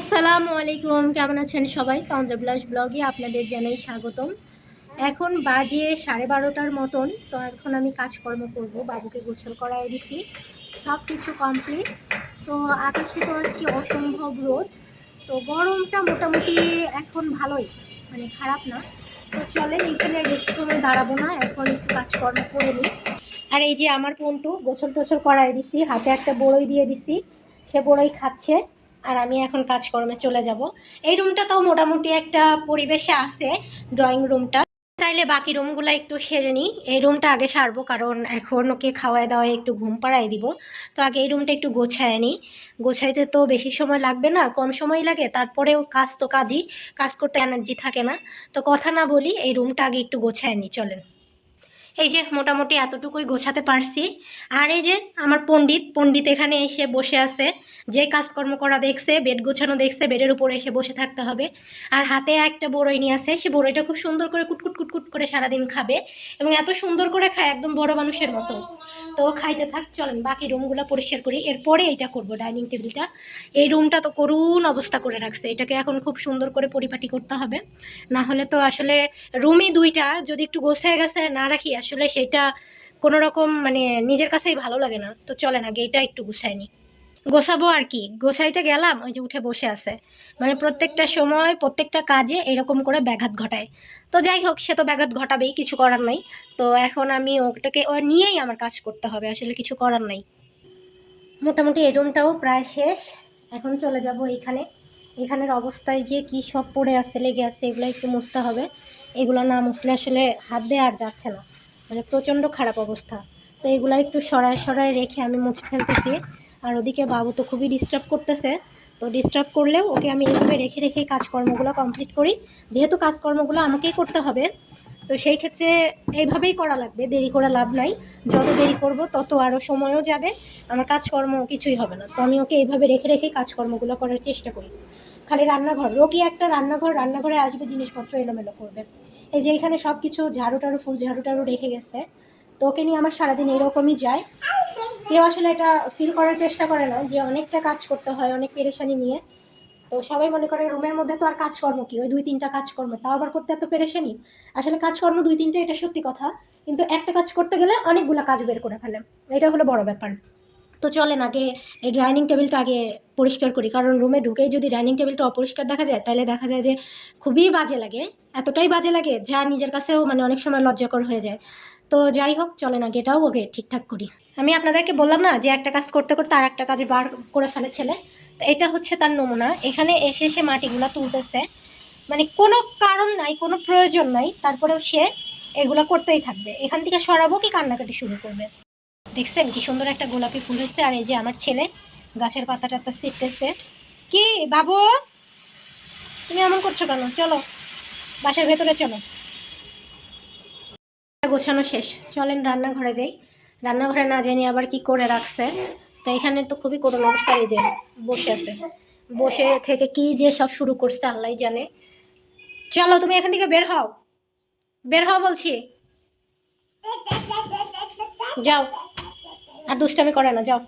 আসসালামু আলাইকুম, কেমন আছেন সবাই? তন্দ্র ব্লাস ব্লগে আপনাদের জানাই স্বাগতম। এখন বাজে সাড়ে বারোটার মতন, তো এখন আমি কাজকর্ম করব, বাবুকে গোসল করাই দিছি। সব কিছু কমপ্লিট তো আকাশে তো আজকে অসম্ভব রোদ, তো গরমটা মোটামুটি এখন ভালোই মানে খারাপ না। তো চলেন, এখানে বেশি সময় দাঁড়াবো না, এখন একটু কাজকর্ম করে নিই। আর এই যে আমার পন্টু গোসল টোসল করাই দিছি, হাতে একটা বড়ই দিয়ে দিছি, সে বড়ই খাচ্ছে। আর আমি এখন কাজকর্মে চলে যাব। এই রুমটাতেও মোটামুটি একটা পরিবেশে আছে ড্রয়িং রুমটা তাইলে বাকি রুমগুলো একটু সেরে নিই। এই রুমটা আগে সারবো, কারণ এখন ওকে খাওয়ায় দাওয়ায় একটু ঘুম পাড়াই দিব। তো আগে এই রুমটা একটু গোছায় নিই। গোছাইতে তো বেশি সময় লাগবে না, কম সময় লাগে। তারপরেও কাজ তো কাজই, কাজ করতে এনার্জি থাকে না। তো কথা না বলি, এই রুমটা আগে একটু গোছায় নিই, চলেন। এই যে মোটামুটি এতটুকুই গোছাতে পারছি। আর এই যে আমার পণ্ডিত পণ্ডিত এখানে এসে বসে আছে। যে কাজকর্ম করা দেখছে, বেড গোছানো দেখছে, বেডের উপরে এসে বসে থাকতে হবে। আর হাতে একটা বড়ই নিয়ে আসে সে বড়ইটা খুব সুন্দর করে কুটকুট কুটকুট করে সারাদিন খাবে এবং এত সুন্দর করে খায় একদম বড় মানুষের মতো। তো খাইতে থাক, চলেন বাকি রুমগুলো পরিষ্কার করি। এরপরে এটা করব, ডাইনিং টেবিলটা। এই রুমটা তো করুণ অবস্থা করে রাখছে। এটাকে এখন খুব সুন্দর করে পরিপাটি করতে হবে। না হলে তো আসলে রুমই দুইটা, যদি একটু গোছায় গেছে না রাখি, আসলে সেটা কোনো রকম মানে নিজের কাছেই ভালো লাগে না। তো চলে না, গেইটা একটু গুছাই নি। গোছাবো আর কি, গোছাইতে গেলাম, ওই যে উঠে বসে আছে। মানে প্রত্যেকটা সময়, প্রত্যেকটা কাজে এরকম করে ব্যাঘাত ঘটায়। তো যাই হোক, সে তো ব্যাঘাত ঘটাবেই, কিছু করার নাই। তো এখন আমি ওটাকে ও নিয়েই আমার কাজ করতে হবে, আসলে কিছু করার নাই। মোটামুটি এই রুমটাও প্রায় শেষ। এখন চলে যাব এইখানে এখানের অবস্থায় যে কি সব পড়ে আছে, লেগে আছে, এগুলো একটু মুছতে হবে। এগুলো না মুছলে আসলে হাত দিয়ে আর যাচ্ছে না। মানে প্রচণ্ড খারাপ অবস্থা। তো এগুলো একটু সরায় সরায় রেখে আমি মুছে ফেলতেছি। আর ওদিকে বাবু তো খুবই ডিস্টার্ব করতেছে। তো ডিস্টার্ব করলেও ওকে আমি এইভাবে রেখে রেখে কাজকর্মগুলো কমপ্লিট করি। যেহেতু কাজকর্মগুলো আমাকেই করতে হবে। তো সেই ক্ষেত্রে এইভাবেই করা লাগবে, দেরি করে লাভ নাই। যত দেরি করব, তত আরও সময়ও যাবে। আমার কাজকর্ম কিছুই হবে না। তো আমি ওকে এইভাবে রেখে রেখে কাজকর্মগুলো করার চেষ্টা করি। খালি রান্নাঘর, রোগী একটা রান্নাঘর, রান্নাঘরে আসবে, জিনিসপত্র এলোমেলো করবে। এই যে এখানে সব কিছু ঝাড়ু টাড়ু, ফুল ঝাড়ু টাড়ু রেখে গেছে। তো ওকে নিয়ে আমার সারাদিন এরকমই যায়। কেউ আসলে এটা ফিল করার চেষ্টা করে না যে অনেকটা কাজ করতে হয়, অনেক পেরেশানি নিয়ে। তো সবাই মনে করে রুমের মধ্যে তো আর কাজকর্ম কি? ওই দুই তিনটা কাজকর্ম, তাও আবার করতে এত পেরেশানি? আসলে কাজকর্ম দুই তিনটা এটা সত্যি কথা, কিন্তু একটা কাজ করতে গেলে অনেকগুলো কাজ বের করে ফেলে। এটা হলো বড় ব্যাপার। তো চলেন আগে এই ডাইনিং টেবিলটা আগে পরিষ্কার করি, কারণ রুমে ঢুকেই যদি ডাইনিং টেবিলটা অপরিষ্কার দেখা যায়, তাহলে দেখা যায় যে খুবই বাজে লাগে। এতটাই বাজে লাগে যা নিজের কাছেও মানে অনেক সময় লজ্জাকর হয়ে যায়। তো যাই হোক, চলে না এটাও ওকে ঠিকঠাক করি। আমি আপনাদেরকে বললাম না যে একটা কাজ করতে করতে আর একটা কাজ বার করে ফেলে ছেলে। তো এটা হচ্ছে তার নমুনা। এখানে এসে সে মাটিগুলো তুলতেছে। মানে কোনো কারণ নাই, কোনো প্রয়োজন নাই। তারপরেও সে এগুলো করতেই থাকবে। এখান থেকে সরাবো কি কান্নাকাটি শুরু করবে? দেখছেন কি সুন্দর একটা গোলাপি ফুল হয়েছে। আর এই যে আমার ছেলে গাছের পাতা টাতা ছিটতেছে। কি বাবু? তুমি এমন করছ কেন? চলো। বাসার ভেতরে চলো। গোছানো শেষ। চলেন রান্নাঘরে যাই। রান্নাঘরে না জানি আবার কি করে রাখছে। তো এখানে তো খুবই করুণ অবস্থা এই যে বসে আছে। বসে থেকে কি যে সব শুরু করছে আল্লাহ জানে। চলো, তুমি এখান থেকে বের হও। বের হও বলছি। যাও। আর দুষ্টামি করে না, যাও।